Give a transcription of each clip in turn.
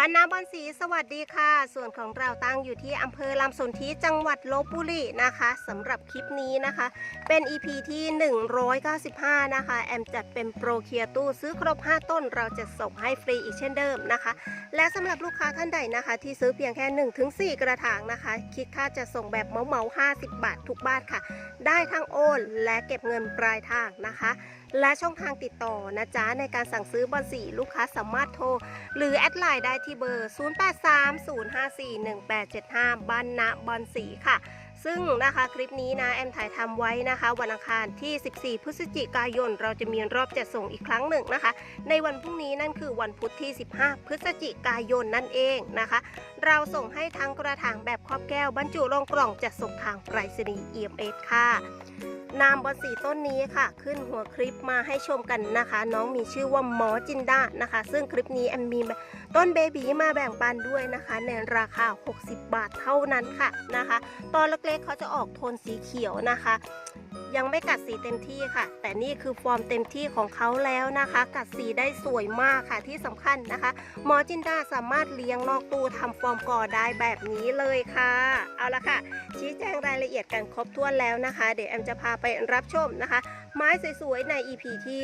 บ้านนาบอนสีสวัสดีค่ะ ส่วนของเราตั้งอยู่ที่อำเภอลำสนธิจังหวัดลบบุรีนะคะสำหรับคลิปนี้นะคะ เป็น EP ที่ 195 นะคะ แอมจัดเป็นโปรเคียร์ตู้ซื้อครบ 5 ต้นเราจะส่งให้ฟรีอีกเช่นเดิมนะคะ และสำหรับลูกค้าท่านใดนะคะ ที่ซื้อเพียงแค่ 1-4 กระถางนะคะ คิดค่าจะส่งแบบเหมาเหมา50 บาททุกบ้านค่ะ ได้ทั้งโอนและเก็บเงินปลายทางนะคะ และช่องทางติดต่อนะจ๊ะในการสั่งซื้อบอลสีลูกค้าสามารถโทร หรือแอดไลน์ได้ที่เบอร์ 0830541875 บ้านณบอนสีค่ะซึ่งนะคะคลิปนี้นะแอมถ่ายทำไว้นะคะ วันอังคารที่ 14 พฤศจิกายน เราจะมีรอบจัดส่งอีกครั้งหนึ่งนะคะ ในวันพรุ่งนี้นั่นคือวันพุธที่ 15 พฤศจิกายนนั่นเองนะคะ เราส่งให้ทั้งกระถางแบบครอบแก้วบรรจุลงกล่องจัดส่งทางไปรษณีย์ EMS ค่ะ นามบอนสีต้นนี้ค่ะ ขึ้นหัวคลิปมาให้ชมกันนะคะ น้องมีชื่อว่าหมอจินดานะคะ ซึ่งคลิปนี้แอมมีต้นเบบีมาแบ่งปันด้วยนะคะ ในราคา 60 บาทเท่านั้นค่ะนะคะ ตอนเล็กๆเขาจะออกโทนสีเขียวนะคะ ยังไม่กัดสีเต็มที่ค่ะ แต่นี่คือฟอร์มเต็มที่ของเขาแล้วนะคะ กัดสีได้สวยมากค่ะที่สำคัญนะคะหมอจินดาสามารถเลี้ยงนอกตู้ทำฟอร์มก่อได้แบบนี้เลยค่ะ เอาละค่ะ ชี้แจงรายละเอียดกันครบถ้วนแล้วนะคะ เดี๋ยวแอมจะพาไปรับชมนะคะ ไม้สวยๆใน EP ที่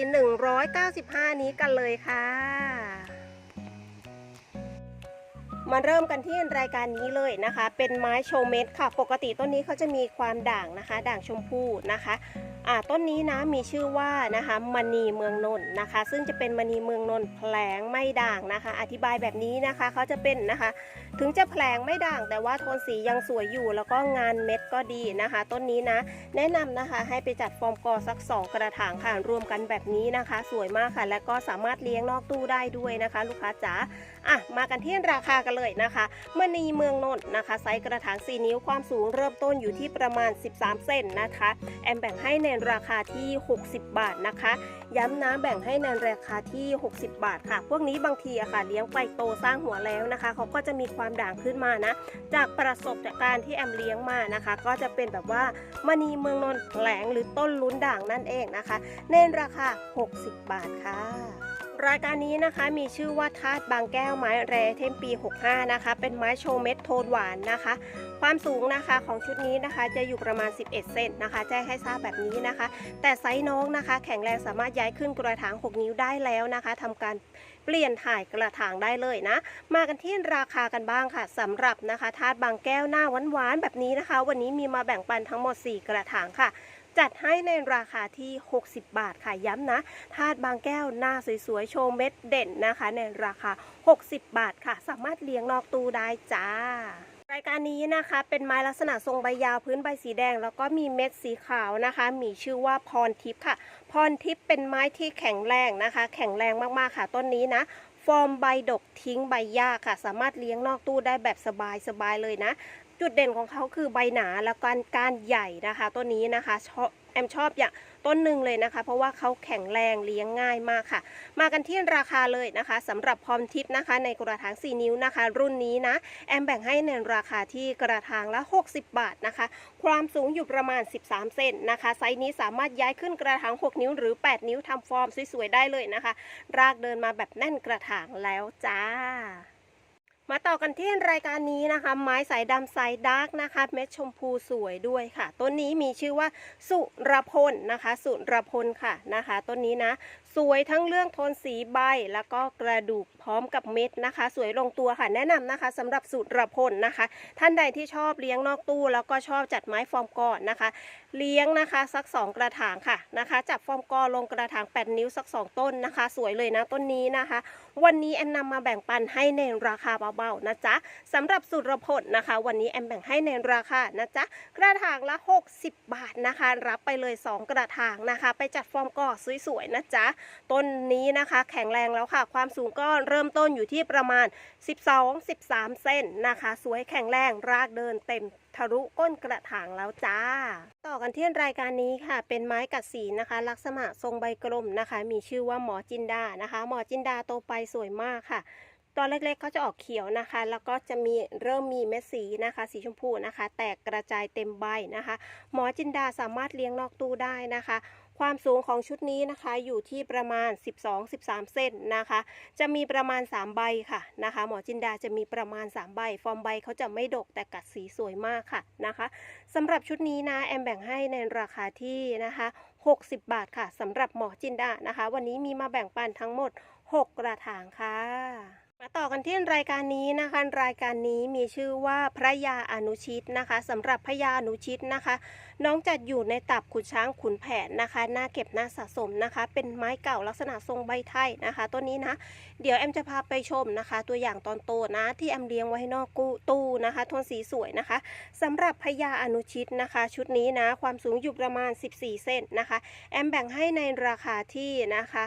195 นี้กันเลยค่ะ มาเริ่มกันที่รายการนี้เลยนะคะ เป็นไม้โชว์เม็ดค่ะ ปกติต้นนี้เขาจะมีความด่างนะคะ ด่างชมพูนะคะอ่าต้นนี้นะมีชื่อว่านะคะมณีเมืองนนท์นะคะ ซึ่งจะเป็นมณีเมืองนนท์แผลงไม่ด่างนะคะ อธิบายแบบนี้นะคะเขาจะเป็นนะคะถึงจะแผลงไม่ด่างแต่ว่าโทนสียังสวยอยู่ แล้วก็งานเม็ดก็ดีนะคะ ต้นนี้นะ แนะนำนะคะให้ไปจัดฟอร์มกอสัก 2 กระถางค่ะรวมกันแบบนี้นะคะ สวยมากค่ะ และก็สามารถเลี้ยงนอกตู้ได้ด้วยนะคะ ลูกค้าจ๋าอะมากันที่ราคากันเลยนะคะมณีเมืองนนท์นะคะ ไซส์กระถาง 4 นิ้วความสูงเริ่มต้นอยู่ที่ประมาณ 13 เซนนะคะ แอมแบ่งให้ในราคาที่ 60 บาทนะคะ ย้ำนะแบ่งให้ในราคาที่ 60 บาทค่ะ พวกนี้บางทีอะค่ะเลี้ยงไปโตสร้างหัวแล้วนะคะเขาก็จะมีความด่างขึ้นมานะ จากประสบการณ์ที่แอมเลี้ยงมานะคะ ก็จะเป็นแบบว่ามณีเมืองนนท์แหลงหรือต้นลุ้นด่างนั่นเองนะคะ ในราคา 60 บาทค่ะ รายการนี้นะคะมีชื่อว่าธาตุบางแก้วไม้แรเทมปี 65 นะคะ เป็นไม้โชว์เม็ดโทนหวานนะคะ ความสูงนะคะของชุดนี้นะคะจะอยู่ประมาณ 11 เซนนะคะ แจ้งให้ทราบแบบนี้นะคะ แต่ไซส์น้องนะคะ แข็งแรงสามารถย้ายขึ้นกระถาง 6 นิ้วได้แล้วนะคะทำการเปลี่ยนถ่ายกระถางได้เลยนะ มากันที่ราคากันบ้างค่ะสำหรับนะคะธาตุบางแก้วหน้าหวานๆแบบนี้นะคะ วันนี้มีมาแบ่งปันทั้งหมด 4 กระถางค่ะ จัดให้ในราคาที่ 60 บาทค่ะย้ำนะธาตุบางแก้วหน้าสวยๆ โชว์เม็ดเด่นนะคะ ในราคา 60 บาทค่ะ สามารถเลี้ยงนอกตู้ได้จ้ารายการนี้นะคะเป็นไม้ลักษณะทรงใบยาวพื้นใบสีแดง แล้วก็มีเม็ดสีขาวนะคะ มีชื่อว่าพรทิพย์ค่ะ พรทิพย์เป็นไม้ที่แข็งแรงนะคะ แข็งแรงมากๆค่ะต้นนี้นะฟอร์มใบดกทิ้งใบหญ้าค่ะ สามารถเลี้ยงนอกตู้ได้แบบสบายๆเลยนะ จุดเด่นของเขาคือใบหนาและการกานใหญ่นะคะต้นนี้นะคะชอบแอมชอบอย่างต้นหนึ่งเลยนะคะ เพราะว่าเขาแข็งแรงเลี้ยงง่ายมากค่ะ มากันที่ราคาเลยนะคะสำหรับพรทิพย์นะคะ ในกระถาง 4 นิ้วนะคะ รุ่นนี้นะแอมแบ่งให้ในราคาที่กระถางละ 60 บาทนะคะ ความสูงอยู่ประมาณ 13 เซนนะคะ ไซส์นี้สามารถย้ายขึ้นกระถาง 6 นิ้วหรือ 8 นิ้วทำฟอร์มสวยๆได้เลยนะคะ รากเดินมาแบบแน่นกระถางแล้วจ้า มาต่อกันที่รายการนี้นะคะ ไม้สายดำสายดาร์กนะคะ เม็ดชมพูสวยด้วยค่ะ ต้นนี้มีชื่อว่าสุรพลนะคะ สุรพลค่ะนะคะ ต้นนี้นะ สวยทั้งเรื่องโทนสีใบ แล้วก็กระดูกพร้อมกับเม็ดนะคะ สวยลงตัวค่ะแนะนำนะคะสำหรับสุรพลนะคะ ท่านใดที่ชอบเลี้ยงนอกตู้ แล้วก็ชอบจัดไม้ฟอร์มก่อนนะคะ เลี้ยงนะคะสัก 2 กระถางค่ะนะคะ จับฟอร์มกอลงกระถาง 8 นิ้วสัก 2 ต้นนะคะ สวยเลยนะต้นนี้นะคะ วันนี้แอมนำมาแบ่งปันให้ในราคาเบาๆนะจ๊ะสำหรับสุรพลนะคะ วันนี้แอมแบ่งให้ในราคานะจ๊ะกระถางละ 60 บาทนะคะ รับไปเลย 2 กระถางนะคะ ไปจัดฟอร์มกอสวยๆนะจ๊ะต้นนี้นะคะ แข็งแรงแล้วค่ะ ความสูงก็เริ่มต้นอยู่ที่ประมาณ 12-13 เซนนะคะ สวยแข็งแรงรากเดินเต็มทะลุก้นกระถางแล้วจ้า ต่อกันที่รายการนี้ค่ะ เป็นไม้กัดสีนะคะ ลักษณะทรงใบกลมนะคะ มีชื่อว่าหมอจินดานะคะ หมอจินดาโตไปสวยมากค่ะตอนเล็กๆเขาจะออกเขียวนะคะ แล้วก็จะมีเริ่มมีเม็ดสีนะคะ สีชมพูนะคะ แตกกระจายเต็มใบนะคะ หมอจินดาสามารถเลี้ยงนอกตู้ได้นะคะ ความสูงของชุดนี้นะคะ อยู่ที่ประมาณ 12-13 เซนนะคะ จะมีประมาณ 3 ใบค่ะนะคะ หมอจินดาจะมีประมาณ 3 ใบ ฟอร์มใบเขาจะไม่ดกแต่กัดสีสวยมากค่ะนะคะสำหรับชุดนี้นะแอมแบ่งให้ในราคาที่นะคะ 60 บาทค่ะสำหรับหมอจินดานะคะ วันนี้มีมาแบ่งปันทั้งหมด 6 กระถางค่ะ มาต่อกันที่รายการนี้นะคะ รายการนี้มีชื่อว่าพระยาอนุชิตนะคะสำหรับพระยาอนุชิตนะคะ น้องจัดอยู่ในตับขุนช้างขุนแผนนะคะหน้าเก็บหน้าสะสมนะคะ เป็นไม้เก่าลักษณะทรงใบไทยนะคะตัวนี้นะ เดี๋ยวแอมจะพาไปชมนะคะ ตัวอย่างตอนโตนะที่แอมเลี้ยงไว้ให้นอกกู้ตู้นะคะทนสีสวยนะคะสำหรับพญาอนุชิตนะคะ ชุดนี้นะความสูงอยู่ประมาณ 14 เซนนะคะ แอมแบ่งให้ในราคาที่นะคะ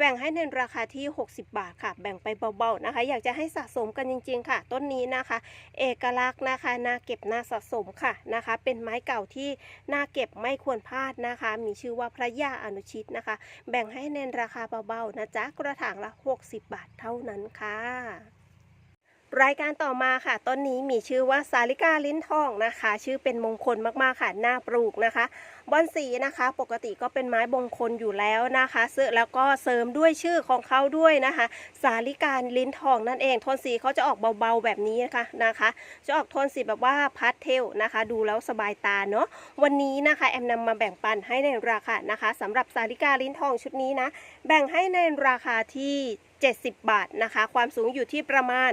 แบ่งให้ในราคาที่ 60 บาทค่ะ แบ่งไปเบาๆนะคะ อยากจะให้สะสมกันจริง ๆ ค่ะ ต้นนี้นะคะ เอกลักษณ์นะคะน่าเก็บน่าสะสมค่ะนะคะ เป็นไม้เก่าที่น่าเก็บไม่ควรพลาดนะคะ มีชื่อว่าพระยาอนุชิตนะคะ แบ่งให้ในราคาเบาๆนะจ๊ะกระถางละ 60 บาทเท่านั้นค่ะรายการต่อมาค่ะ ต้นนี้มีชื่อว่าสาลิกาลิ้นทองนะคะ ชื่อเป็นมงคลมากๆค่ะ น่าปลูกนะคะ บอนสีนะคะ ปกติก็เป็นไม้มงคลอยู่แล้วนะคะเสื้อแล้วก็เสริมด้วยชื่อของเขาด้วยนะคะ สาลิกาลิ้นทองนั่นเองโทนสีเขาจะออกเบาๆแบบนี้นะคะนะคะ จะออกโทนสีแบบว่าพาสเทลนะคะ ดูแล้วสบายตาเนาะวันนี้นะคะแอมนำมาแบ่งปันให้ในราคานะคะสำหรับสาลิกาลิ้นทองชุดนี้นะแบ่งให้ในราคาที่ 70 บาทนะคะ ความสูงอยู่ที่ประมาณ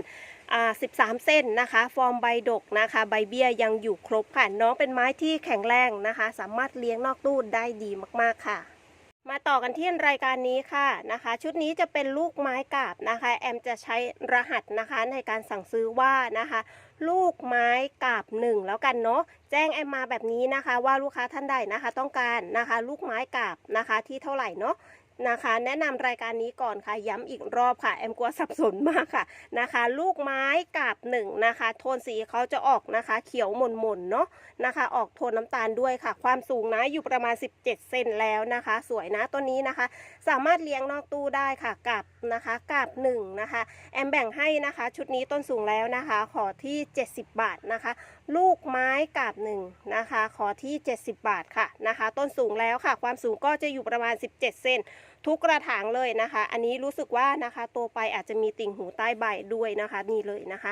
13 เส้นนะคะ ฟอร์มใบดกนะคะ ใบเบี้ยยังอยู่ครบค่ะ น้องเป็นไม้ที่แข็งแรงนะคะ สามารถเลี้ยงนอกตู้ได้ดีมากๆค่ะ มาต่อกันที่รายการนี้ค่ะนะคะ ชุดนี้จะเป็นลูกไม้กาบนะคะ แอมจะใช้รหัสนะคะในการสั่งซื้อว่านะคะ ลูกไม้กาบหนึ่งแล้วกันเนาะแจ้งแอมมาแบบนี้นะคะ ว่าลูกค้าท่านใดนะคะ ต้องการนะคะ ลูกไม้กาบนะคะที่เท่าไหร่เนาะ นะคะ แนะนำรายการนี้ก่อนค่ะ ย้ำอีกรอบค่ะ แอมกลัวสับสนมากค่ะนะคะ ลูกไม้กาบหนึ่งนะคะ โทนสีเขาจะออกนะคะ เขียวหม่นๆเนาะนะคะ ออกโทนน้ำตาลด้วยค่ะ ความสูงนะอยู่ประมาณ 17 เซนแล้วนะคะ สวยนะตัวนี้นะคะ สามารถเลี้ยงนอกตู้ได้ค่ะกับนะคะกับหนึ่งนะคะ แอมแบ่งให้นะคะ ชุดนี้ต้นสูงแล้วนะคะ ขอที่ 70 บาทนะคะ ลูกไม้กาบหนึ่งนะคะ ขอที่ 70 บาทค่ะนะคะ ต้นสูงแล้วค่ะ ความสูงก็จะอยู่ประมาณ 17 เซนทุกกระถางเลยนะคะ อันนี้รู้สึกว่านะคะ ตัวไปอาจจะมีติ่งหูใต้ใบด้วยนะคะนี่เลยนะคะ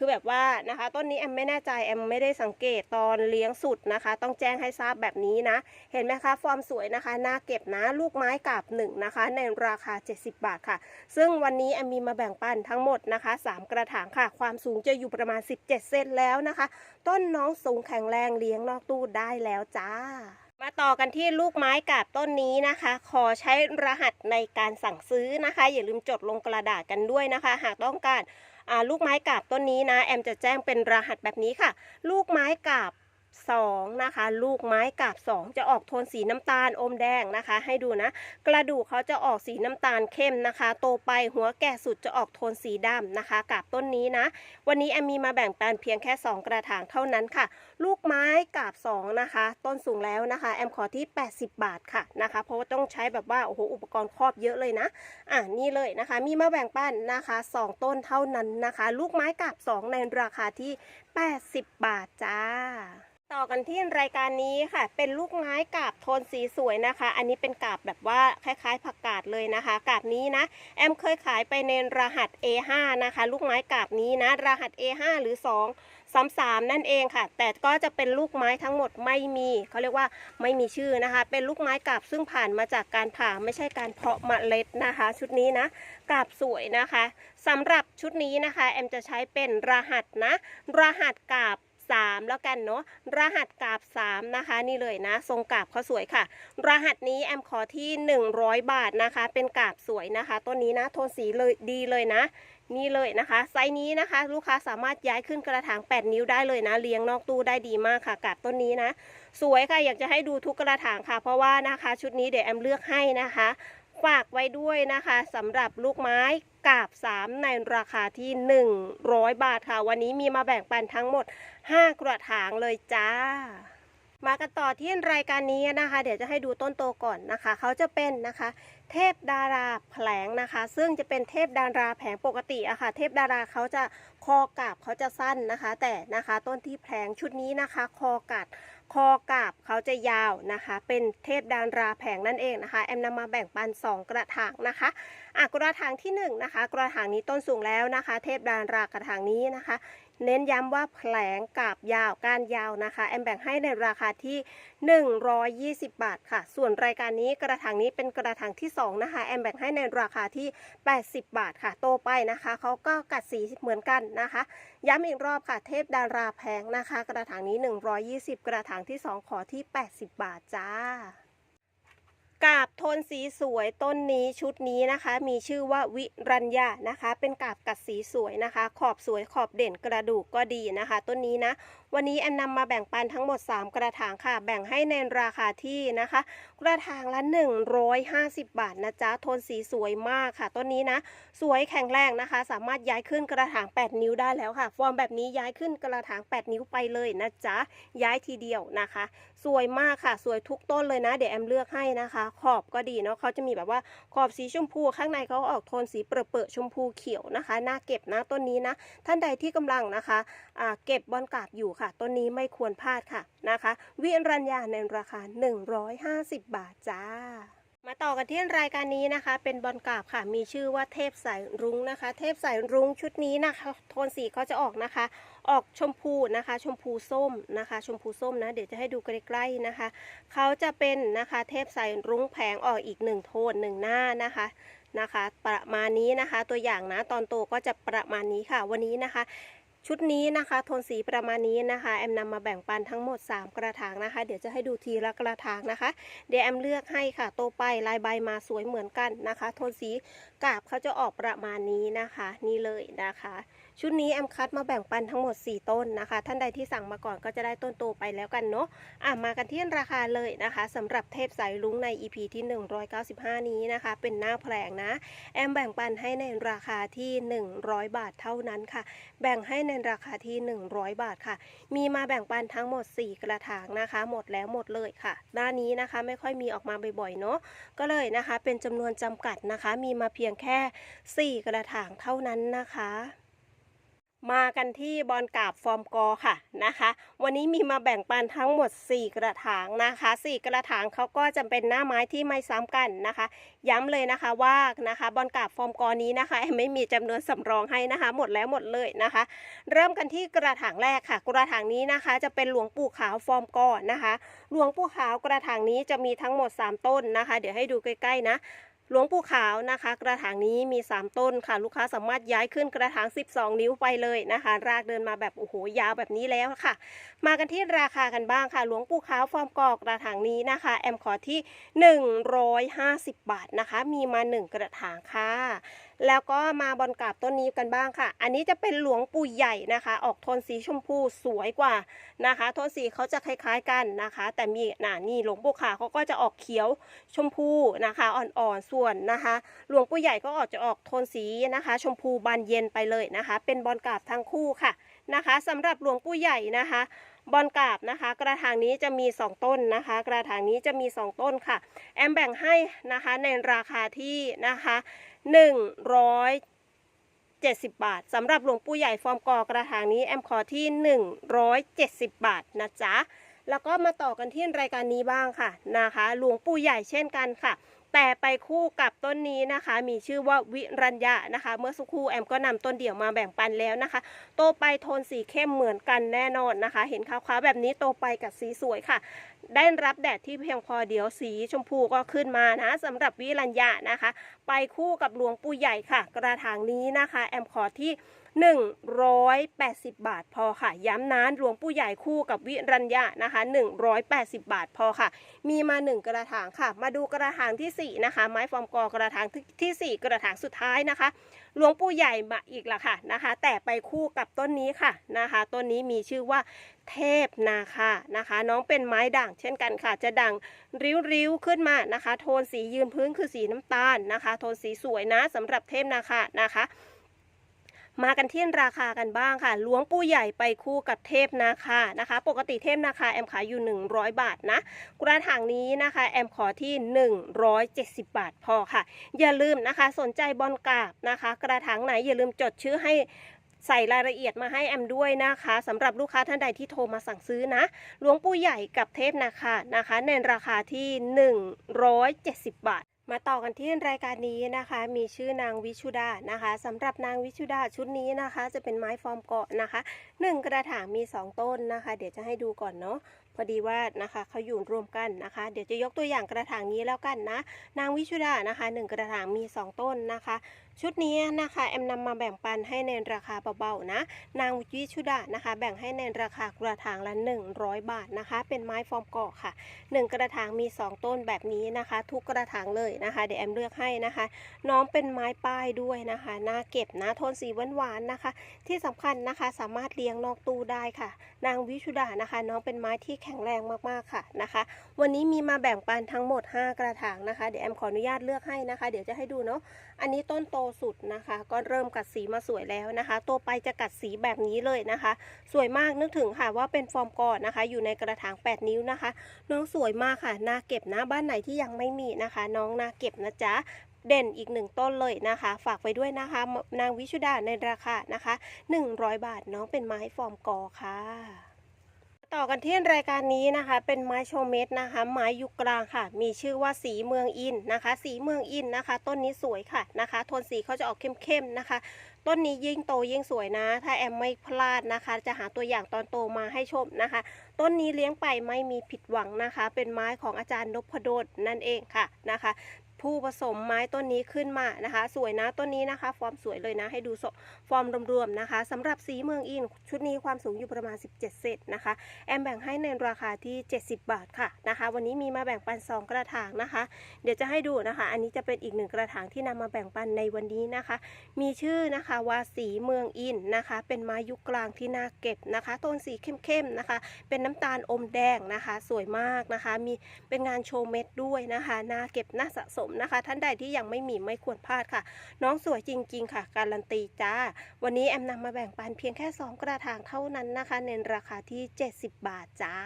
คือแบบว่านะคะ ต้นนี้แอมไม่แน่ใจแอมไม่ได้สังเกตตอนเลี้ยงสุดนะคะ ต้องแจ้งให้ทราบแบบนี้นะ เห็นไหมคะฟอร์มสวยนะคะน่าเก็บนะลูกไม้กาบหนึ่งนะคะ ในราคา 70 บาทค่ะ ซึ่งวันนี้แอมมีมาแบ่งปันทั้งหมดนะคะ 3 กระถางค่ะ ความสูงจะอยู่ประมาณ 17 เซนแล้วนะคะ ต้นน้องสูงแข็งแรงเลี้ยงนอกตู้ได้แล้วจ้ามาต่อกันที่ลูกไม้กาบต้นนี้นะคะ ขอใช้รหัสในการสั่งซื้อนะคะ อย่าลืมจดลงกระดาษกันด้วยนะคะ หากต้องการ ลูกไม้กาบต้นนี้นะ แอมจะแจ้งเป็นรหัสแบบนี้ค่ะ ลูกไม้กาบ 2นะคะลูกไม้กาบ 2 จะออกโทนสีน้ำตาลอมแดงนะคะ ให้ดูนะ กระดูกเขาจะออกสีน้ำตาลเข้มนะคะ โตไปหัวแก่สุดจะออกโทนสีดำนะคะกาบต้นนี้นะ วันนี้แอมมีมาแบ่งปันเพียงแค่ 2 กระถางเท่านั้นค่ะ ลูกไม้กาบ 2 นะคะ ต้นสูงแล้วนะคะ แอมขอที่ 80 บาทค่ะนะคะ เพราะว่าต้องใช้แบบว่าโอ้โหอุปกรณ์ครอบเยอะเลยนะอ่านี่เลยนะคะ มีมาแบ่งปันนะคะ 2 ต้นเท่านั้นนะคะ ลูกไม้กาบ 2 ในราคาที่ 80 บาทจ้า ต่อกันที่รายการนี้ค่ะ เป็นลูกไม้กาบโทนสีสวยนะคะ อันนี้เป็นกาบแบบว่าคล้ายๆผักกาดเลยนะคะ กาบนี้นะ แอมเคยขายไปในรหัส A5 นะคะ ลูกไม้กาบนี้นะ รหัส A5 หรือ 2 33 นั่นเองค่ะ แต่ก็จะเป็นลูกไม้ทั้งหมดไม่มี เขาเรียกว่าไม่มีชื่อนะคะ เป็นลูกไม้กาบซึ่งผ่านมาจากการผ่าไม่ใช่การเพาะเมล็ดนะคะ ชุดนี้นะ กาบสวยนะคะสำหรับชุดนี้นะคะ แอมจะใช้เป็นรหัสนะ รหัสกาบ 3 แล้วกันเนาะรหัสกาบ 3 นะคะ นี่เลยนะ ทรงกาบเขาสวยค่ะ รหัสนี้แอมขอที่ 100 บาทนะคะ เป็นกาบสวยนะคะต้นนี้นะโทนสีเลยดีเลยนะนี่เลยนะคะ ไซส์นี้นะคะ ลูกค้าสามารถย้ายขึ้นกระถาง 8 นิ้วได้เลยนะ เลี้ยงนอกตู้ได้ดีมากค่ะกาบต้นนี้นะ สวยค่ะอยากจะให้ดูทุกกระถางค่ะ เพราะว่านะคะ ชุดนี้เดี๋ยวแอมเลือกให้นะคะ ฝากไว้ด้วยนะคะสำหรับลูกไม้กาบ 3 ในราคาที่ 100 บาทค่ะ วันนี้มีมาแบ่งปันทั้งหมด 5 กระถางเลยจ้า มากันต่อที่รายการนี้นะคะ เดี๋ยวจะให้ดูต้นโตก่อนนะคะ เขาจะเป็นนะคะ เทพดาราแผลงนะคะ ซึ่งจะเป็นเทพดาราแผงปกติอะค่ะ เทพดาราเขาจะคอกาบเขาจะสั้นนะคะ แต่นะคะต้นที่แผลงชุดนี้นะคะ คอกัด คอกาบเขาจะยาวนะคะ เป็นเทพดานราแผงนั่นเองนะคะ แอมนำมาแบ่งปัน 2 กระถางนะคะอะกระถางที่1นะคะ กระถางนี้ต้นสูงแล้วนะคะ เทพดานรากระถางนี้นะคะ เน้นย้ำว่าแผลงกาบยาวก้านยาวนะคะ แอมแบ่งให้ในราคาที่ 120 บาทค่ะ ส่วนรายการนี้กระถางนี้เป็นกระถางที่ 2 นะคะ แอมแบ่งให้ในราคาที่ 80 บาทค่ะ โตไปนะคะเขาก็กัดสีเหมือนกันนะคะ ย้ำอีกรอบค่ะ เทพดาราแพงนะคะ กระถางนี้ 120 กระถางที่ 2 ขอที่ 80 บาทจ้า กาบโทนสีสวยต้นนี้ชุดนี้นะคะ มีชื่อว่าวิรัญญานะคะ เป็นกาบกัดสีสวยนะคะ ขอบสวยขอบเด่นกระดูกก็ดีนะคะ ต้นนี้นะ วันนี้แอมนำมาแบ่งปันทั้งหมด 3 กระถางค่ะ แบ่งให้ในราคาที่นะคะ กระถางละ 150 บาทนะจ๊ะโทนสีสวยมากค่ะ ต้นนี้นะ สวยแข็งแรงนะคะ สามารถย้ายขึ้นกระถาง 8 นิ้วได้แล้วค่ะ ฟอร์มแบบนี้ย้ายขึ้นกระถาง 8 นิ้วไปเลยนะจ๊ะย้ายทีเดียวนะคะ สวยมากค่ะ สวยทุกต้นเลยนะ เดี๋ยวแอมเลือกให้นะคะ ขอบก็ดีเนาะเขาจะมีแบบว่าขอบสีชมพูข้างในเขาออกโทนสีเปรอะๆชมพูเขียวนะคะน่าเก็บนะต้นนี้นะ ท่านใดที่กำลังนะคะอ่าเก็บบอลกราบอยู่ค่ะ ต้นนี้ไม่ควรพลาดค่ะนะคะ วิรัญญาในราคา 150 บาทจ้ามาต่อกันที่รายการนี้นะคะ เป็นบอลกราบค่ะ มีชื่อว่าเทพสายรุ้งนะคะ เทพสายรุ้งชุดนี้นะคะ โทนสีเขาจะออกนะคะ ออกชมพูนะคะ ชมพูส้มนะคะ ชมพูส้มนะ เดี๋ยวจะให้ดูใกล้ๆนะคะ เขาจะเป็นนะคะเทพสายรุ้งแผงออกอีกหนึ่งโทนหนึ่งหน้านะคะนะคะ ประมาณนี้นะคะ ตัวอย่างนะ ตอนโตก็จะประมาณนี้ค่ะ วันนี้นะคะ ชุดนี้นะคะโทนสีประมาณนี้นะคะแอมนำมาแบ่งปันทั้งหมด 3 กระถางนะคะ เดี๋ยวจะให้ดูทีละกระถางนะคะ เดี๋ยวแอมเลือกให้ค่ะโตไปลายใบมาสวยเหมือนกันนะคะ โทนสีกาบเขาจะออกประมาณนี้นะคะ นี่เลยนะคะ ชุดนี้แอมคัดมาแบ่งปันทั้งหมด 4 ต้นนะคะ ท่านใดที่สั่งมาก่อนก็จะได้ต้นโตไปแล้วกันเนาะอะมากันที่ราคาเลยนะคะสำหรับเทพสายลุงใน EP ที่ 195 นี้นะคะ เป็นหน้าแผลงนะ แอมแบ่งปันให้ในราคาที่ 100 บาทเท่านั้นค่ะ แบ่งให้ในราคาที่ 100 บาทค่ะ มีมาแบ่งปันทั้งหมด 4 กระถางนะคะ หมดแล้วหมดเลยค่ะหน้านี้นะคะไม่ค่อยมีออกมาบ่อยๆเนาะก็เลยนะคะ เป็นจำนวนจำกัดนะคะ มีมาเพียงแค่ 4 กระถางเท่านั้นนะคะ มากันที่บอลกราบฟอร์มกอค่ะนะคะ วันนี้มีมาแบ่งปันทั้งหมด 4 กระถางนะคะ 4 กระถางเขาก็จะเป็นหน้าไม้ที่ไม่ซ้ำกันนะคะ ย้ำเลยนะคะว่านะคะบอลกราบฟอร์มกอนี้นะคะไม่มีจำนวนสำรองให้นะคะ หมดแล้วหมดเลยนะคะ เริ่มกันที่กระถางแรกค่ะ กระถางนี้นะคะ จะเป็นหลวงปู่ขาวฟอร์มกอนะคะ หลวงปู่ขาวกระถางนี้จะมีทั้งหมด 3 ต้นนะคะ เดี๋ยวให้ดูใกล้ๆนะ หลวงปู่ขาวนะคะ กระถางนี้มี 3 ต้นค่ะ ลูกค้าสามารถย้ายขึ้นกระถาง 12 นิ้วไปเลยนะคะ รากเดินมาแบบโอ้โหยาวแบบนี้แล้วค่ะ มากันที่ราคากันบ้างค่ะ หลวงปู่ขาวฟอร์มกอกกระถางนี้นะคะ แอมขอที่ 150 บาทนะคะ มีมา 1 กระถางค่ะ แล้วก็มาบอลกราบต้นนี้กันบ้างค่ะ อันนี้จะเป็นหลวงปู่ใหญ่นะคะ ออกโทนสีชมพูสวยกว่านะคะ โทนสีเขาจะคล้ายๆกันนะคะ แต่มีน่ะนี่หลวงปู่ขาเขาก็จะออกเขียวชมพูนะคะ อ่อนๆส่วนนะคะ หลวงปู่ใหญ่ก็ออกจะออกโทนสีนะคะ ชมพูบานเย็นไปเลยนะคะ เป็นบอลกราบทั้งคู่ค่ะนะคะสำหรับหลวงปู่ใหญ่นะคะ บอลกาบนะคะ กระถางนี้จะมี 2 ต้นนะคะ กระถางนี้จะมี 2 ต้นค่ะ แอมแบ่งให้นะคะในราคาที่นะคะ170 บาทสำหรับหลวงปู่ใหญ่ฟอร์มกอกระถางนี้แอมขอที่ 170 บาทนะจ๊ะ แล้วก็มาต่อกันที่รายการนี้บ้างค่ะนะคะ หลวงปู่ใหญ่เช่นกันค่ะ แต่ไปคู่กับต้นนี้นะคะ มีชื่อว่าวิรัญญานะคะ เมื่อสักครู่แอมก็นำต้นเดี่ยวมาแบ่งปันแล้วนะคะ โตไปโทนสีเข้มเหมือนกันแน่นอนนะคะ เห็นขาวๆแบบนี้โตไปกับสีสวยค่ะ ได้รับแดดที่เพียงพอเดี๋ยวสีชมพูก็ขึ้นมานะสำหรับวิรัญญานะคะ ไปคู่กับหลวงปู่ใหญ่ค่ะ กระถางนี้นะคะ แอมขอที่ 180 บาทพอค่ะ ย้ำนะหลวงปู่ใหญ่คู่กับวิรัญญานะคะ 180 บาทพอค่ะ มีมา 1 กระถางค่ะ มาดูกระถางทีสี่ 4 นะคะ ไม้ฟอร์มกอกระถางที่ 4 กระถางสุดท้ายนะคะ หลวงปู่ใหญ่มาอีกละค่ะนะคะ แต่ไปคู่กับต้นนี้ค่ะนะคะ ต้นนี้มีชื่อว่าเทพนาคานะคะ น้องเป็นไม้ด่างเช่นกันค่ะ จะด่างริ้วๆขึ้นมานะคะ โทนสียืนพื้นคือสีน้ำตาลนะคะ โทนสีสวยนะสำหรับเทพนาคานะคะ มากันที่ราคากันบ้างค่ะ หลวงปู่ใหญ่ไปคู่กับเทพนาคานะคะ ปกติเทพนาคาแอมขายอยู่ 100 บาทนะ กระถางนี้นะคะ แอมขอที่ 170 บาทพอค่ะ อย่าลืมนะคะสนใจบอลกราบนะคะ กระถางไหนอย่าลืมจดชื่อให้ใส่รายละเอียดมาให้แอมด้วยนะคะสำหรับลูกค้าท่านใดที่โทรมาสั่งซื้อนะหลวงปู่ใหญ่กับเทพนาคานะคะ ในราคาที่ 170 บาท มาต่อกันที่รายการนี้นะคะ มีชื่อนางวิชุดานะคะสำหรับนางวิชุดาชุดนี้นะคะ จะเป็นไม้ฟอร์มเกาะนะคะหนึ่งกระถางมี 2 ต้นนะคะ เดี๋ยวจะให้ดูก่อนเนาะ พอดีว่านะคะเขาอยู่รวมกันนะคะ เดี๋ยวจะยกตัวอย่างกระถางนี้แล้วกันนะ นางวิชุดานะคะหนึ่งกระถางมี 2 ต้นนะคะ ชุดนี้นะคะแอมนำมาแบ่งปันให้ในราคาเบาๆนะ นางวิชุดานะคะ แบ่งให้ในราคากระถางละ 100 บาทนะคะ เป็นไม้ฟอร์มเกาะค่ะ 1 กระถางมี 2 ต้นแบบนี้นะคะ ทุกกระถางเลยนะคะเดี๋ยวแอมเลือกให้นะคะ น้องเป็นไม้ป้ายด้วยนะคะน่าเก็บนะโทนสีหวานๆนะคะ ที่สำคัญนะคะสามารถเลี้ยงนอกตู้ได้ค่ะ นางวิชุดานะคะ น้องเป็นไม้ที่แข็งแรงมากๆค่ะนะคะ วันนี้มีมาแบ่งปันทั้งหมด 5 กระถางนะคะ เดี๋ยวแอมขออนุญาตเลือกให้นะคะ เดี๋ยวจะให้ดูเนาะอันนี้ต้นโตสุดนะคะ ก็เริ่มกัดสีมาสวยแล้วนะคะ ตัวไปจะกัดสีแบบนี้เลยนะคะ สวยมากนึกถึงค่ะว่าเป็นฟอร์มก่อนนะคะ อยู่ในกระถาง 8 นิ้วนะคะ น้องสวยมากค่ะน่าเก็บนะบ้านไหนที่ยังไม่มีนะคะ น้องน่าเก็บนะจ๊ะเด่นอีกหนึ่งต้นเลยนะคะ ฝากไว้ด้วยนะคะ นางวิชุดาในราคานะคะ 100 บาทน้องเป็นไม้ฟอร์มกอค่ะ ต่อกันที่รายการนี้นะคะ เป็นไม้โชเม็ดนะคะ ไม้ยุคกลางค่ะ มีชื่อว่าสีเมืองอินนะคะ สีเมืองอินนะคะ ต้นนี้สวยค่ะนะคะโทนสีเขาจะออกเข้มๆนะคะ ต้นนี้ยิ่งโตยิ่งสวยนะ ถ้าแอมไม่พลาดนะคะ จะหาตัวอย่างตอนโตมาให้ชมนะคะ ต้นนี้เลี้ยงไปไม่มีผิดหวังนะคะ เป็นไม้ของอาจารย์นพดลนั่นเองค่ะนะคะ ผู้ผสมไม้ต้นนี้ขึ้นมานะคะ สวยนะต้นนี้นะคะ ฟอร์มสวยเลยนะ ให้ดูฟอร์มรวมๆนะคะสำหรับสีเมืองอินชุดนี้ความสูงอยู่ประมาณ 17 เซนนะคะ แอมแบ่งให้ในราคาที่ 70 บาทค่ะนะคะ วันนี้มีมาแบ่งปัน 2 กระถางนะคะ เดี๋ยวจะให้ดูนะคะ อันนี้จะเป็นอีกหนึ่งกระถางที่นำมาแบ่งปันในวันนี้นะคะ มีชื่อนะคะว่าสีเมืองอินนะคะ เป็นไม้ยุคกลางที่น่าเก็บนะคะโทนสีเข้มๆนะคะ เป็นน้ำตาลอมแดงนะคะ สวยมากนะคะ มีเป็นงานโชว์เม็ดด้วยนะคะ น่าเก็บน่าสะสมนะคะ ท่านใดที่ยังไม่มีไม่ควรพลาดค่ะ น้องสวยจริง ๆ ค่ะ การันตีจ้า วันนี้แอมนำมาแบ่งปันเพียงแค่ 2 กระถางเท่านั้นนะคะ ในราคาที่ 70 บาทจ้า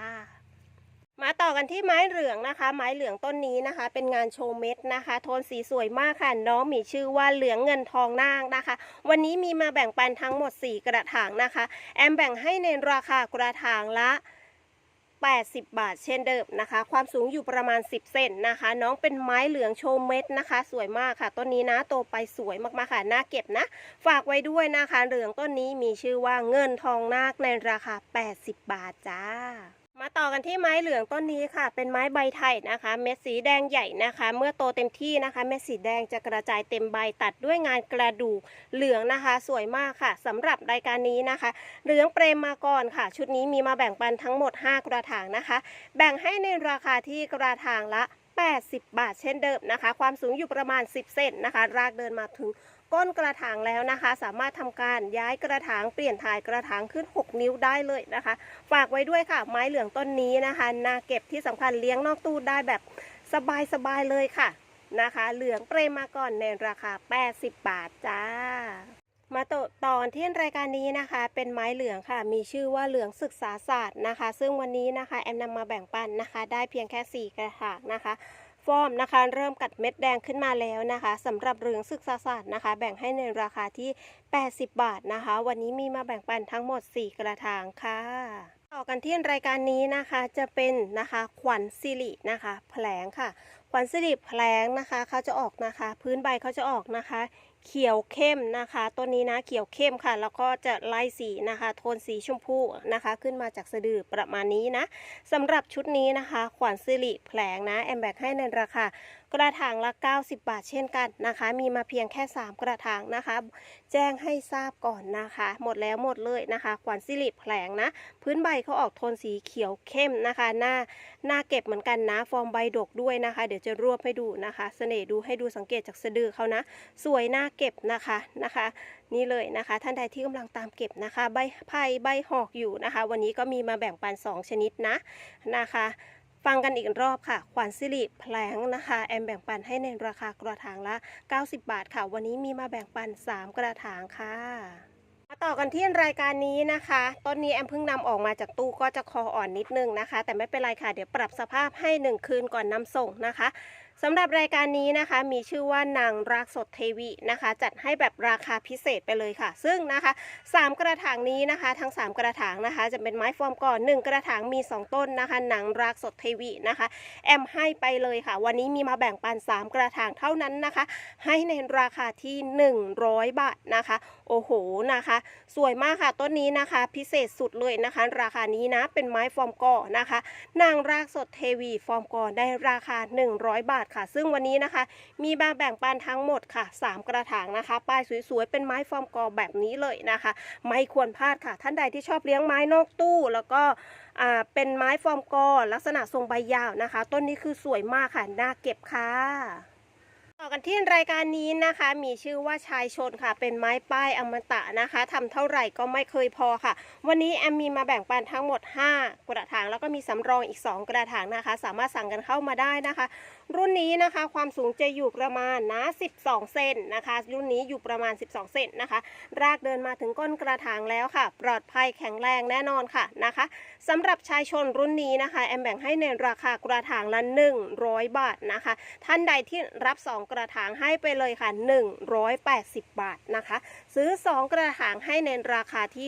มาต่อกันที่ไม้เหลืองนะคะ ไม้เหลืองต้นนี้นะคะ เป็นงานโชว์เม็ดนะคะ โทนสีสวยมากค่ะ น้องมีชื่อว่าเหลืองเงินทองนางนะคะ วันนี้มีมาแบ่งปันทั้งหมด 4 กระถางนะคะ แอมแบ่งให้ในราคากระถางละ 80 บาทเช่นเดิมนะคะ ความสูงอยู่ประมาณ 10 เซนนะคะ น้องเป็นไม้เหลืองโชว์เม็ดนะคะ สวยมากค่ะ ต้นนี้นะโตไปสวยมากๆค่ะน่าเก็บนะ ฝากไว้ด้วยนะคะ เหลืองต้นนี้มีชื่อว่าเงินทองนาคในราคา 80 บาทจ้า มาต่อกันที่ไม้เหลืองต้นนี้ค่ะ เป็นไม้ใบไทยนะคะ เม็ดสีแดงใหญ่นะคะ เมื่อโตเต็มที่นะคะ เม็ดสีแดงจะกระจายเต็มใบตัดด้วยงานกระดูกเหลืองนะคะ สวยมากค่ะสำหรับรายการนี้นะคะ เหลืองเปรมมาก่อนค่ะ ชุดนี้มีมาแบ่งปันทั้งหมด 5 กระถางนะคะ แบ่งให้ในราคาที่กระถางละ 80 บาทเช่นเดิมนะคะ ความสูงอยู่ประมาณ 10 เซนนะคะ รากเดินมาถึง ก้นกระถางแล้วนะคะ สามารถทำการย้ายกระถางเปลี่ยนถ่ายกระถางขึ้น 6 นิ้วได้เลยนะคะ ฝากไว้ด้วยค่ะ ไม้เหลืองต้นนี้นะคะนาเก็บที่สำคัญเลี้ยงนอกตู้ได้แบบสบายๆเลยค่ะนะคะ เหลืองเปรมมาก่อนในราคา 80 บาทจ้ามาต่อตอนที่รายการนี้นะคะ เป็นไม้เหลืองค่ะ มีชื่อว่าเหลืองศึกษาศาสตร์นะคะ ซึ่งวันนี้นะคะแอมนำมาแบ่งปันนะคะ ได้เพียงแค่ 4 กระถางนะคะ ฟอร์มนะคะ เริ่มกัดเม็ดแดงขึ้นมาแล้วนะคะสำหรับเรืองศึกษาศาสตร์นะคะ แบ่งให้ในราคาที่ 80 บาทนะคะ วันนี้มีมาแบ่งปันทั้งหมด 4 กระถางค่ะต่อกันที่รายการนี้นะคะจะเป็นนะคะขวัญสิรินะคะแผลงค่ะขวัญสิริแผลงนะคะเขาจะออกนะคะ พื้นใบเขาจะออกนะคะ เขียวเข้มนะคะต้นนี้นะเขียวเข้มค่ะ แล้วก็จะไล่สีนะคะ โทนสีชมพูนะคะ ขึ้นมาจากสะดือประมาณนี้นะสำหรับชุดนี้นะคะ ขวัญสิริแผลงนะแอมแบกให้ในราคา กระถางละ 90 บาทเช่นกันนะคะ มีมาเพียงแค่ 3 กระถางนะคะ แจ้งให้ทราบก่อนนะคะ หมดแล้วหมดเลยนะคะขวัญสิริแผลงนะ พื้นใบเขาออกโทนสีเขียวเข้มนะคะ หน้าหน้าเก็บเหมือนกันนะ ฟอร์มใบดกด้วยนะคะ เดี๋ยวจะรวบให้ดูนะคะเสน่ห์ดูให้ดูสังเกตจากสะดือเขานะ สวยน่าเก็บนะคะนะคะ นี่เลยนะคะ ท่านใดที่กำลังตามเก็บนะคะ ใบไผ่ใบหอกอยู่นะคะ วันนี้ก็มีมาแบ่งปัน 2 ชนิดนะนะคะ ฟังกันอีกรอบค่ะ ขวัญสิริแผลงนะคะ แอมแบ่งปันให้ในราคากระถางละ 90 บาทค่ะ วันนี้มีมาแบ่งปัน 3 กระถางค่ะมาต่อกันที่รายการนี้นะคะ ต้นนี้แอมเพิ่งนำออกมาจากตู้ก็จะคออ่อนนิดนึงนะคะ แต่ไม่เป็นไรค่ะ เดี๋ยวปรับสภาพให้ 1 คืนก่อนนำส่งนะคะ สำหรับรายการนี้นะคะมีชื่อว่านางรักสดเทวีนะคะ จัดให้แบบราคาพิเศษไปเลยค่ะ ซึ่งนะคะสามกระถางนี้นะคะ ทั้ง 3 กระถางนะคะ จะเป็นไม้ฟอร์มก่อน 1 กระถางมี 2 ต้นนะคะนางรักสดเทวีนะคะ แอมให้ไปเลยค่ะ วันนี้มีมาแบ่งปัน 3 กระถางเท่านั้นนะคะ ให้ในราคาที่ 100 บาทนะคะ โอ้โหนะคะ สวยมากค่ะต้นนี้นะคะ พิเศษสุดเลยนะคะ ราคานี้นะเป็นไม้ฟอร์มก่อนะคะ นางรากสดเทวีฟอร์มก่อนได้ราคา 100 บาทค่ะ ซึ่งวันนี้นะคะ มีบางแบ่งปันทั้งหมดค่ะ 3 กระถางนะคะ ป้ายสวยๆ เป็นไม้ฟอร์มกอแบบนี้เลยนะคะ ไม่ควรพลาดค่ะ ท่านใดที่ชอบเลี้ยงไม้นอกตู้ แล้วก็เป็นไม้ฟอร์มกอลักษณะทรงใบยาวนะคะ ต้นนี้คือสวยมากค่ะ น่าเก็บค่ะ ต่อกันที่รายการนี้นะคะ มีชื่อว่าชายชนค่ะ เป็นไม้ป้ายอมตะนะคะทำเท่าไหร่ก็ไม่เคยพอค่ะ วันนี้แอมมีมาแบ่งปันทั้งหมด 5 กระถางแล้วก็มีสำรองอีก 2 กระถางนะคะ สามารถสั่งกันเข้ามาได้นะคะ รุ่นนี้นะคะความสูงจะอยู่ประมาณนะ 12 เซนนะคะ รุ่นนี้อยู่ประมาณ 12 เซนนะคะ รากเดินมาถึงก้นกระถางแล้วค่ะ ปลอดภัยแข็งแรงแน่นอนค่ะนะคะสำหรับชายชนรุ่นนี้นะคะแอมแบ่งให้ในราคากระถางละ100 บาทนะคะ ท่านใดที่รับ 2กระถางให้ไปเลยค่ะ 180 บาทนะคะ ซื้อ 2 กระถางให้ในราคาที่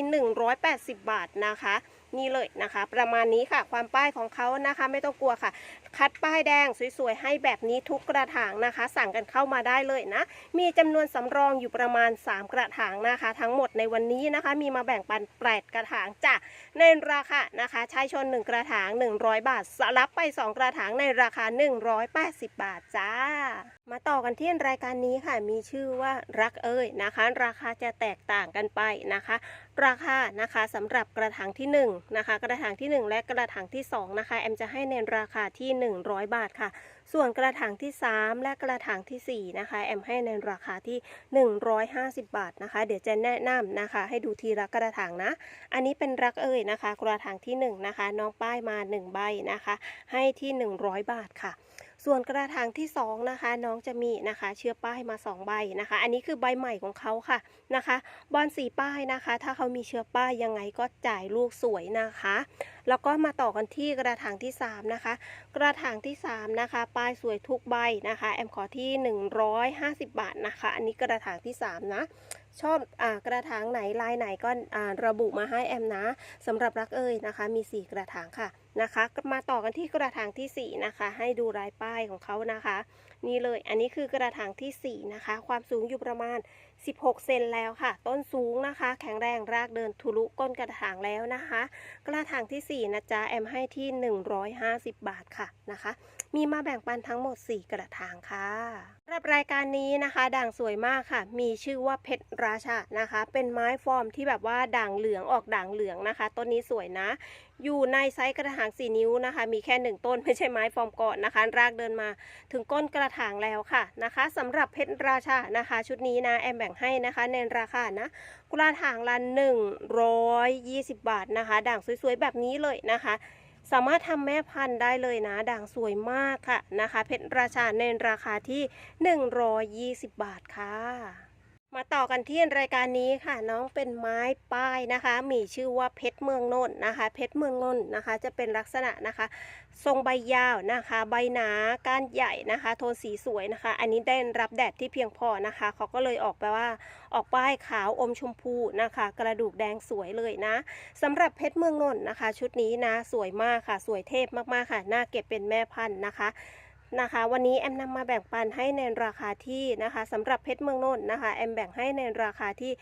180 บาทนะคะ นี่เลยนะคะ ประมาณนี้ค่ะ ความป้ายของเขานะคะ ไม่ต้องกลัวค่ะ คัดป้ายแดงสวยๆให้แบบนี้ทุกกระถางนะคะ สั่งกันเข้ามาได้เลยนะ มีจำนวนสำรองอยู่ประมาณ 3 กระถางนะคะ ทั้งหมดในวันนี้นะคะ มีมาแบ่งปันแปดกระถางจ้ะในราคานะคะชายชน 1 กระถาง 100 บาทรับไป 2 กระถางในราคา 180 บาทจ้า มาต่อกันที่รายการนี้ค่ะมีชื่อว่ารักเอ้ยนะคะ ราคาจะแตกต่างกันไปนะคะ ราคานะคะสำหรับกระถางที่1นะคะกระถางที่ 1 และกระถางที่2นะคะแอมจะให้ในราคาที่ 100 บาทค่ะ ส่วนกระถางที่ 3 และกระถางทีสี่4นะคะแอมให้ในราคาที่ 150 บาทนะคะ เดี๋ยวจะแนะนำนะคะ ให้ดูทีละกระถางนะ อันนี้เป็นรักเอ่ยนะคะ กระถางที่1นะคะน้องป้ายมา1ใบนะคะ ให้ที่ 100 บาทค่ะ ส่วนกระถางที่2นะคะน้องจะมีนะคะเชื้อป้ายมา 2 ใบนะคะ อันนี้คือใบใหม่ของเขาค่ะนะคะบอลสีป้ายนะคะ ถ้าเขามีเชื้อป้ายยังไงก็จ่ายลูกสวยนะคะ แล้วก็มาต่อกันที่กระถางที่3นะคะกระถางที่3นะคะป้ายสวยทุกใบนะคะแอมขอที่ 150 บาทนะคะ อันนี้กระถางที่3นะชอบอกระถางไหนลายไหนก็ระบุมาให้แอมนะสำหรับรักเอ่ยนะคะ มี 4 กระถางค่ะ นะคะ มาต่อกันที่กระถางทีสี่ 4 นะคะ ให้ดูลายป้ายของเขานะคะ นี่เลยอันนี้คือกระถางทีสี่ 4 นะคะ ความสูงอยู่ประมาณ 16 เซนแล้วค่ะ ต้นสูงนะคะ แข็งแรงรากเดินทะลุก้นกระถางแล้วนะคะ กระถางที่ 4 นะจ๊ะ แอมให้ที่ 150 บาทค่ะนะคะ มีมาแบ่งปันทั้งหมด 4 กระถางค่ะสำหรับรายการนี้นะคะ ด่างสวยมากค่ะ มีชื่อว่าเพชรราชานะคะ เป็นไม้ฟอร์มที่แบบว่าด่างเหลืองออกด่างเหลืองนะคะ ต้นนี้สวยนะ อยู่ในไซส์กระถาง4นิ้วนะคะ มีแค่1ต้นไม่ใช่ไม้ฟอร์มก่อนนะคะ รากเดินมาถึงก้นกระถางแล้วค่ะนะคะสำหรับเพชรราชานะคะ ชุดนี้นะแอมแบ่งให้นะคะในราคานะกระถางละ120บาทนะคะ ด่างสวยๆแบบนี้เลยนะคะสามารถทำแม่พันธุ์ได้เลยนะ ด่างสวยมากค่ะนะคะ เพชรราชาในราคาที่ 120 บาทค่ะ มาต่อกันที่รายการนี้ค่ะ น้องเป็นไม้ป้ายนะคะ มีชื่อว่าเพชรเมืองนนท์นะคะ เพชรเมืองนนท์นะคะ จะเป็นลักษณะนะคะ ทรงใบยาวนะคะ ใบหนาก้านใหญ่นะคะ โทนสีสวยนะคะ อันนี้ได้รับแดดที่เพียงพอนะคะเขาก็เลยออกไปว่าออกป้ายขาวอมชมพูนะคะ กระดูกแดงสวยเลยนะสำหรับเพชรเมืองนนท์นะคะ ชุดนี้นะสวยมากค่ะ สวยเทพมากๆค่ะน่าเก็บเป็นแม่พันธุ์นะคะ นะคะ วันนี้แอมนำมาแบ่งปันให้ในราคาที่นะคะสำหรับเพชรเมืองนนท์นะคะแอมแบ่งให้ในราคาที่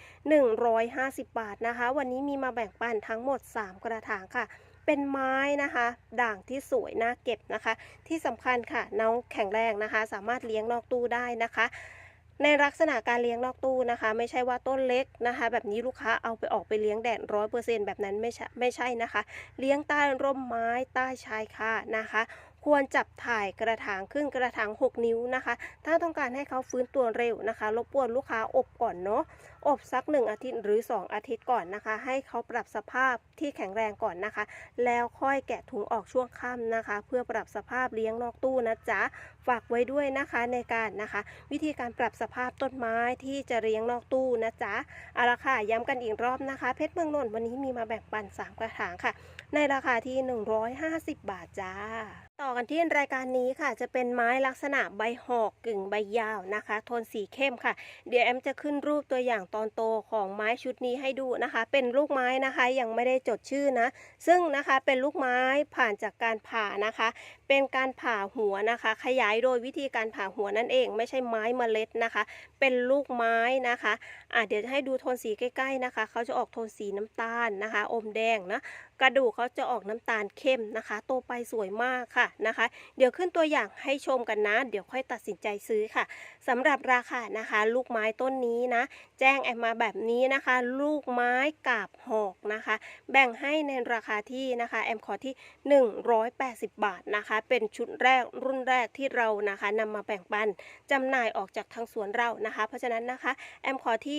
150 บาทนะคะ วันนี้มีมาแบ่งปันทั้งหมด 3 กระถางค่ะเป็นไม้นะคะ ด่างที่สวยน่าเก็บนะคะ ที่สำคัญค่ะน้องแข็งแรงนะคะ สามารถเลี้ยงนอกตู้ได้นะคะ ในลักษณะการเลี้ยงนอกตู้นะคะ ไม่ใช่ว่าต้นเล็กนะคะ แบบนี้ลูกค้าเอาไปออกไปเลี้ยงแดดร้อยเปอร์เซ็นแบบนั้นไม่ใช่ไม่ใช่นะคะ เลี้ยงใต้ร่มไม้ใต้ชายคานะคะ ควรจับถ่ายกระถางขึ้นกระถาง 6 นิ้วนะคะ ถ้าต้องการให้เขาฟื้นตัวเร็วนะคะ รบกวนลูกค้าอบก่อนเนาะ อบสัก 1 อาทิตย์หรือ 2 อาทิตย์ก่อนนะคะ ให้เขาปรับสภาพที่แข็งแรงก่อนนะคะ แล้วค่อยแกะถุงออกช่วงค่ำนะคะ เพื่อปรับสภาพเลี้ยงนอกตู้นะจ๊ะ ฝากไว้ด้วยนะคะในการนะคะ วิธีการปรับสภาพต้นไม้ที่จะเลี้ยงนอกตู้นะจ๊ะ เอาละค่ะ ย้ำกันอีกรอบนะคะ เพชรเมืองนนท์วันนี้มีมาแบ่งปัน 3 กระถางค่ะ ในราคาที่ 150 บาทจ้า ต่อกันที่รายการนี้ค่ะ จะเป็นไม้ลักษณะใบหอกกึ่งใบยาวนะคะ โทนสีเข้มค่ะ เดี๋ยวแอมจะขึ้นรูปตัวอย่างตอนโตของไม้ชุดนี้ให้ดูนะคะ เป็นลูกไม้นะคะยังไม่ได้จดชื่อนะ ซึ่งนะคะเป็นลูกไม้ผ่านจากการผ่านะคะ เป็นการผ่าหัวนะคะ ขยายโดยวิธีการผ่าหัวนั่นเอง ไม่ใช่ไม้เมล็ดนะคะ เป็นลูกไม้นะคะอะเดี๋ยวจะให้ดูโทนสีใกล้ๆนะคะ เขาจะออกโทนสีน้ำตาลนะคะ อมแดงนะกระดูกเขาจะออกน้ำตาลเข้มนะคะ โตไปสวยมากค่ะนะคะ เดี๋ยวขึ้นตัวอย่างให้ชมกันนะ เดี๋ยวค่อยตัดสินใจซื้อค่ะสำหรับราคานะคะ ลูกไม้ต้นนี้นะ แจ้งแอมมาแบบนี้นะคะ ลูกไม้กาบหอกนะคะ แบ่งให้ในราคาที่นะคะแอมขอที่ 180 บาทนะคะเป็นชุดแรกรุ่นแรกที่เรานะคะนำมาแบ่งปันจำหน่ายออกจากทางสวนเรานะคะ เพราะฉะนั้นนะคะแอมขอที่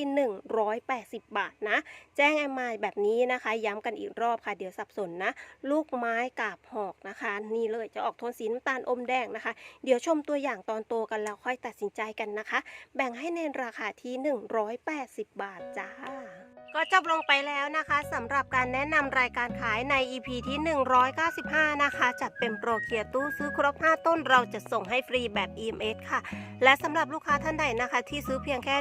180 บาทนะ แจ้งแอมมาแบบนี้นะคะ ย้ำกันอีกรอบค่ะเดี๋ยวสับสนนะ ลูกไม้กาบหอกนะคะ นี่เลยจะออกโทนสีน้ำตาลอมแดงนะคะ เดี๋ยวชมตัวอย่างตอนโตกันแล้วค่อยตัดสินใจกันนะคะ แบ่งให้ในราคาที่ 180 บาทจ้า ก็จบลงไปแล้วนะคะสำหรับการแนะนำรายการขายใน EP ที่ 195 นะคะ จัดเป็นโปรเคียร์ตู้ซื้อครบ 5 ต้นเราจะส่งให้ฟรีแบบ EMS ค่ะ และสำหรับลูกค้าท่านใดนะคะ ที่ซื้อเพียงแค่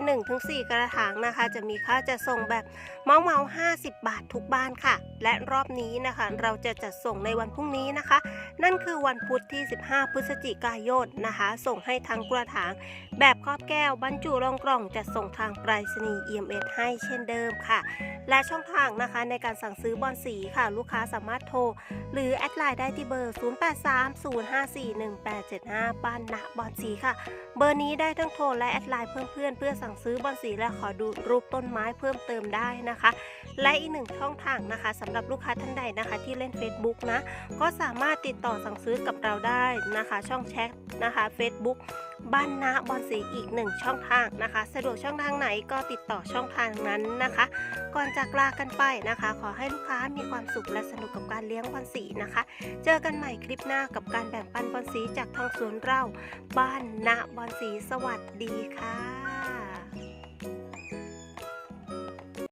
1-4 กระถางนะคะ จะมีค่าจะส่งแบบเมาเมา50 บาททุกบ้านค่ะ และรอบนี้นะคะ เราจะจัดส่งในวันพรุ่งนี้นะคะ นั่นคือวันพุธที่ 15 พฤศจิกายนนะคะ ส่งให้ทั้งกระถาง แบบครอบแก้วบรรจุรองกล่องจะส่งทางไปรษณีย์ EMS ให้เช่นเดิมค่ะและช่องทางนะคะในการสั่งซื้อบอนสีค่ะ ลูกค้าสามารถโทร หรือแอดไลน์ได้ที่เบอร์ 0830541875บ้านนะบอนสีค่ะ เบอร์นี้ได้ทั้งโทรและแอดไลน์เพิ่มเพื่อนเพื่อสั่งซื้อบอนสีและขอดูรูปต้นไม้เพิ่มเติมได้นะคะ และอีกหนึ่งช่องทางนะคะสำหรับลูกค้าท่านใดนะคะที่เล่น Facebook นะ ก็สามารถติดต่อสั่งซื้อกับเราได้นะคะ ช่องแชทนะคะ Facebook บ้านนาบอลสีอีกหนึ่งช่องทางนะคะ สะดวกช่องทางไหนก็ติดต่อช่องทางนั้นนะคะ ก่อนจากลากันไปนะคะ ขอให้ลูกค้ามีความสุขและสนุกกับการเลี้ยงบอลสีนะคะ เจอกันใหม่คลิปหน้ากับการแบ่งปันบอลสีจากทางสวนเรา บ้านนาบอลสีสวัสดีค่ะ